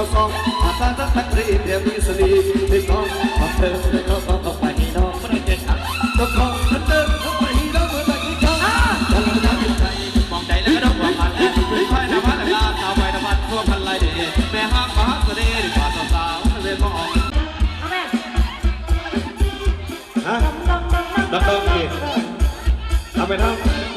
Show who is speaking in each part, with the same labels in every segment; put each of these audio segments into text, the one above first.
Speaker 1: าสองอาสาทั้งทั้งรีเดียวมีสลีที่สองของเธอที่เขาต้องต้องไปน้องไม่ได้เจ็บขัดต้องขอเธอต้อไปน้องเมื่อไหร่ที่เขาจะลำดับใจ
Speaker 2: มองใจแล้วก็ต้องหวังพันและพื้นไฟนภาตกาสาวไปนภัสทั่วพันลายเดแม่ฮักมหาเสน่ห์ดีกว่าสาวๆเรียนมอง
Speaker 3: เอาแม่
Speaker 1: ฮะ
Speaker 3: ดองดองดอง
Speaker 1: ดังดังดิทำไปทำ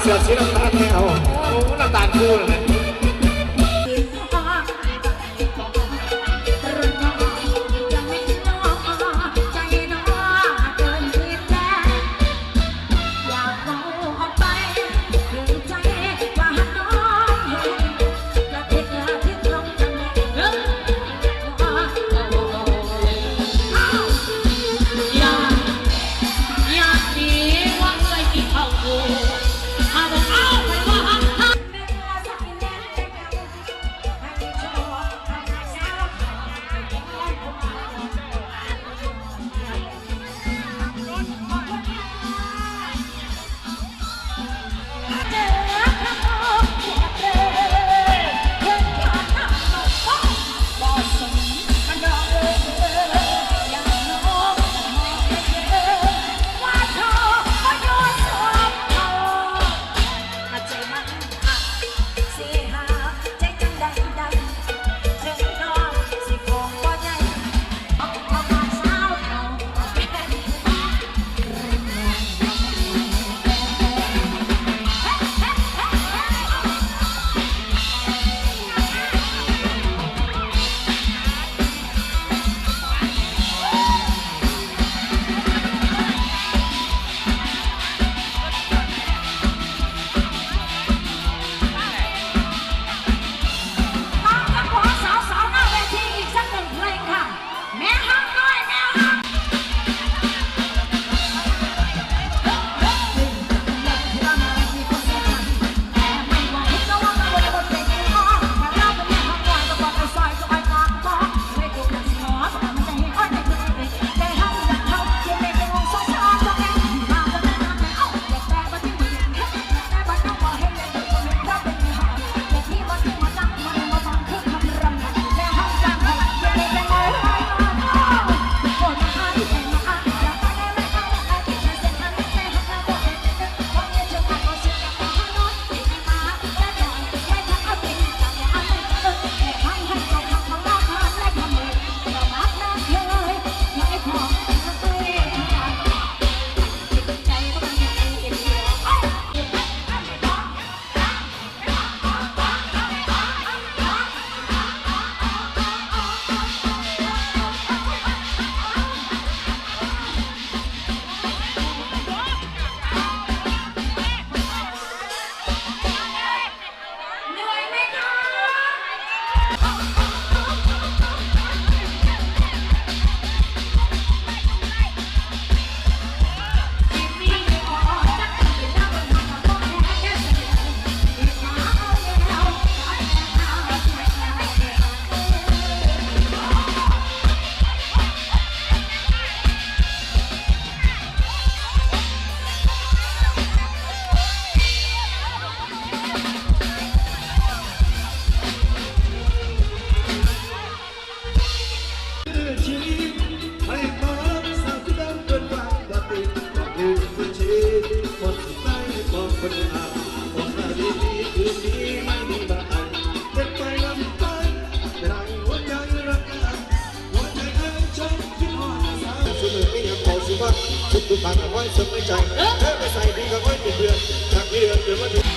Speaker 1: เสื
Speaker 3: อ
Speaker 1: สีน้ำตาลแมวโอ้น้ำตาลคู่เลย
Speaker 4: ปากกับไว้สนไม่ใจเธอไม่ใส่ดีกับไว้ติด
Speaker 1: เดือนถักเดือนเดือ
Speaker 4: นว่า